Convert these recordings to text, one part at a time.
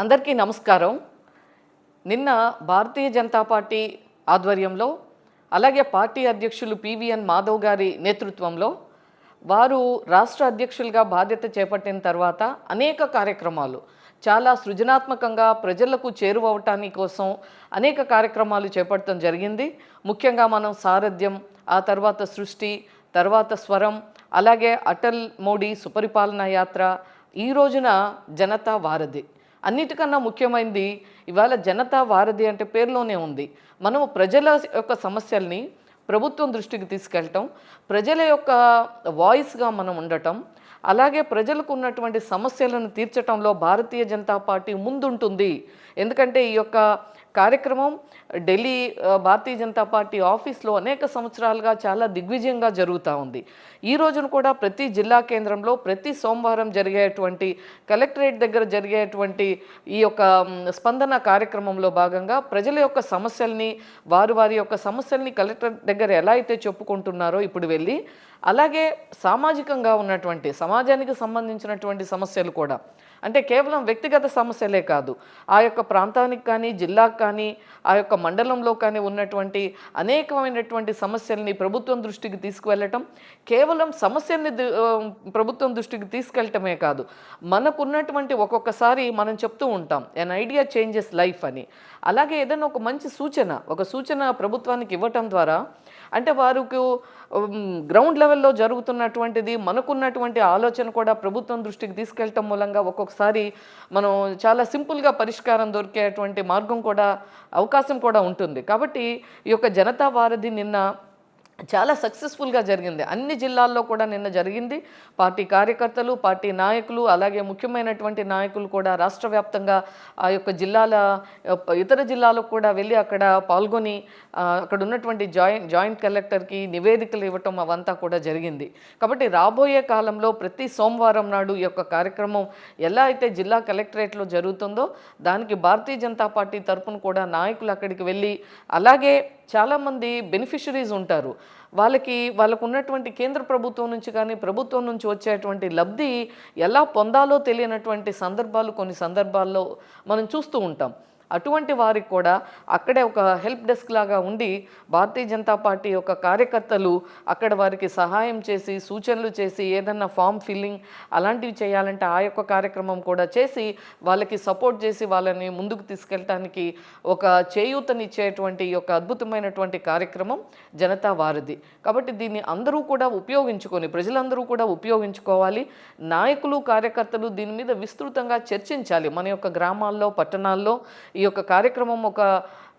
అందరికీ నమస్కారం. నిన్న భారతీయ జనతా పార్టీ ఆధ్వర్యంలో అలాగే పార్టీ అధ్యక్షులు పివిఎన్ మాధవ్ గారి నేతృత్వంలో వారు రాష్ట్ర అధ్యక్షులుగా బాధ్యత చేపట్టిన తర్వాత అనేక కార్యక్రమాలు చాలా సృజనాత్మకంగా ప్రజలకు చేరువవటాని కోసం అనేక కార్యక్రమాలు చేపట్టడం జరిగింది. ముఖ్యంగా మనం సారథ్యం ఆ తర్వాత సృష్టి తర్వాత స్వరం అలాగే అటల్ మోడీ సుపరిపాలన యాత్ర ఈ రోజున జనతా వారధి. అన్నిటికన్నా ముఖ్యమైనది ఇవాళ జనతా వారధి అంటే పేరులోనే ఉంది. మనము ప్రజల యొక్క సమస్యల్ని ప్రభుత్వం దృష్టికి తీసుకెళ్ళటం ప్రజల యొక్క వాయిస్గా మనం ఉండటం అలాగే ప్రజలకు ఉన్నటువంటి సమస్యలను తీర్చటంలో భారతీయ జనతా పార్టీ ముందుంటుంది. ఎందుకంటే ఈ యొక్క కార్యక్రమం ఢిల్లీ భారతీయ జనతా పార్టీ ఆఫీస్లో అనేక సంవత్సరాలుగా చాలా దిగ్విజయంగా జరుగుతూ ఉంది. ఈ రోజున కూడా ప్రతి జిల్లా కేంద్రంలో ప్రతి సోమవారం జరిగేటువంటి కలెక్టరేట్ దగ్గర జరిగేటువంటి ఈ యొక్క స్పందన కార్యక్రమంలో భాగంగా ప్రజల యొక్క సమస్యల్ని వారు వారి యొక్క సమస్యల్ని కలెక్టర్ దగ్గర ఎలా అయితే చెప్పుకుంటున్నారో ఇప్పుడు వెళ్ళి అలాగే సామాజికంగా ఉన్నటువంటి సమాజానికి సంబంధించినటువంటి సమస్యలు కూడా అంటే కేవలం వ్యక్తిగత సమస్యలే కాదు. ఆ యొక్క ప్రాంతానికి కానీ జిల్లాకు కానీ ఆ యొక్క మండలంలో కానీ ఉన్నటువంటి అనేకమైనటువంటి సమస్యల్ని ప్రభుత్వం దృష్టికి తీసుకువెళ్ళటం కేవలం సమస్యల్ని ప్రభుత్వం దృష్టికి తీసుకెళ్ళటమే కాదు. మనకున్నటువంటి ఒక్కొక్కసారి మనం చెప్తూ ఉంటాం ఎన్ ఐడియా చేంజెస్ లైఫ్ అని. అలాగే ఏదైనా ఒక మంచి సూచన ఒక సూచన ప్రభుత్వానికి ఇవ్వటం ద్వారా అంటే వారికి గ్రౌండ్ లెవెల్లో జరుగుతున్నటువంటిది మనకున్నటువంటి ఆలోచన కూడా ప్రభుత్వం దృష్టికి తీసుకెళ్ళటం మూలంగా ఒక్కొక్కసారి మనం చాలా సింపుల్గా పరిష్కారం దొరికేటువంటి మార్గం కూడా అవకాశం కూడా ఉంటుంది. కాబట్టి ఈ యొక్క జనతా వారధి నిన్న చాలా సక్సెస్ఫుల్గా జరిగింది. అన్ని జిల్లాల్లో కూడా నిన్న జరిగింది. పార్టీ కార్యకర్తలు పార్టీ నాయకులు అలాగే ముఖ్యమైనటువంటి నాయకులు కూడా రాష్ట్ర వ్యాప్తంగా ఆ యొక్క జిల్లాల ఇతర జిల్లాలకు కూడా వెళ్ళి అక్కడ పాల్గొని అక్కడ ఉన్నటువంటి జాయింట్ జాయింట్ కలెక్టర్కి నివేదికలు ఇవ్వటం అవంతా కూడా జరిగింది. కాబట్టి రాబోయే కాలంలో ప్రతి సోమవారం నాడు ఈ యొక్క కార్యక్రమం ఎలా అయితే జిల్లా కలెక్టరేట్లో జరుగుతుందో దానికి భారతీయ జనతా పార్టీ తరఫున కూడా నాయకులు అక్కడికి వెళ్ళి అలాగే చాలామంది బెనిఫిషరీస్ ఉంటారు. వాళ్ళకి వాళ్ళకు ఉన్నటువంటి కేంద్ర ప్రభుత్వం నుంచి కానీ ప్రభుత్వం నుంచి వచ్చేటువంటి లబ్ధి ఎలా పొందాలో తెలియనటువంటి సందర్భాలు కొన్ని సందర్భాల్లో మనం చూస్తూ ఉంటాం. అటువంటి వారికి కూడా అక్కడే ఒక హెల్ప్ డెస్క్ లాగా ఉండి భారతీయ జనతా పార్టీ యొక్క కార్యకర్తలు అక్కడ వారికి సహాయం చేసి సూచనలు చేసి ఏదన్నా ఫామ్ ఫిల్లింగ్ అలాంటివి చేయాలంటే ఆ యొక్క కార్యక్రమం కూడా చేసి వాళ్ళకి సపోర్ట్ చేసి వాళ్ళని ముందుకు తీసుకెళ్ళటానికి ఒక చేయూతనిచ్చేటువంటి ఈ యొక్క అద్భుతమైనటువంటి కార్యక్రమం జనతా వారధి కాబట్టి దీన్ని అందరూ కూడా ఉపయోగించుకొని ప్రజలందరూ కూడా ఉపయోగించుకోవాలి. నాయకులు కార్యకర్తలు దీని మీద విస్తృతంగా చర్చించాలి. మన యొక్క గ్రామాల్లో పట్టణాల్లో ఈ యొక్క కార్యక్రమం ఒక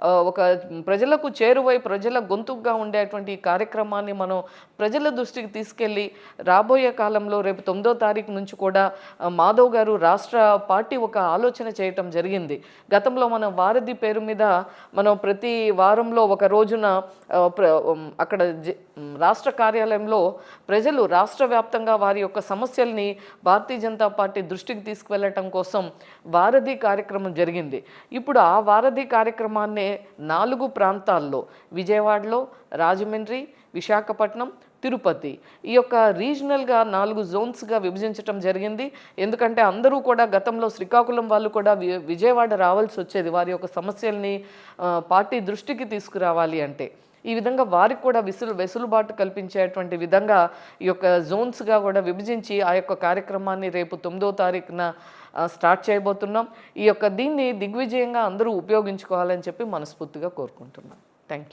ఒక ప్రజలకు చేరువై ప్రజల గొంతుగా ఉండేటువంటి ఈ కార్యక్రమాన్ని మనం ప్రజల దృష్టికి తీసుకెళ్ళి రాబోయే కాలంలో రేపు తొమ్మిదో తారీఖు నుంచి కూడా మాధవ్ గారు రాష్ట్ర పార్టీ ఒక ఆలోచన చేయటం జరిగింది. గతంలో మనం వారధి పేరు మీద మనం ప్రతి వారంలో ఒక రోజున ప్ర- అక్కడ రాష్ట్ర కార్యాలయంలో ప్రజలు రాష్ట్ర వ్యాప్తంగా వారి యొక్క సమస్యల్ని భారతీయ జనతా పార్టీ దృష్టికి తీసుకువెళ్ళటం కోసం వారధి కార్యక్రమం జరిగింది. ఇప్పుడు ఆ వారధి కార్యక్రమాన్ని నాలుగు ప్రాంతాల్లో విజయవాడలో రాజమండ్రి విశాఖపట్నం తిరుపతి. ఈ యొక్క రీజనల్గా నాలుగు జోన్స్గా విభజించటం జరిగింది. ఎందుకంటే అందరూ కూడా గతంలో శ్రీకాకుళం వాళ్ళు కూడా వి- విజయవాడ రావాల్సి వచ్చేది. వారి యొక్క సమస్యల్ని పార్టీ దృష్టికి తీసుకురావాలి అంటే. ఈ విధంగా వారికి కూడా విసులు వెసులుబాటు కల్పించేటువంటి విధంగా ఈ యొక్క జోన్స్గా కూడా విభజించి ఆ యొక్క కార్యక్రమాన్ని రేపు తొమ్మిదో తారీఖున స్టార్ట్ చేయబోతున్నాం. ఈ యొక్క దీన్ని దిగ్విజయంగా అందరూ ఉపయోగించుకోవాలని చెప్పి మనస్ఫూర్తిగా కోరుకుంటున్నాం. Thank you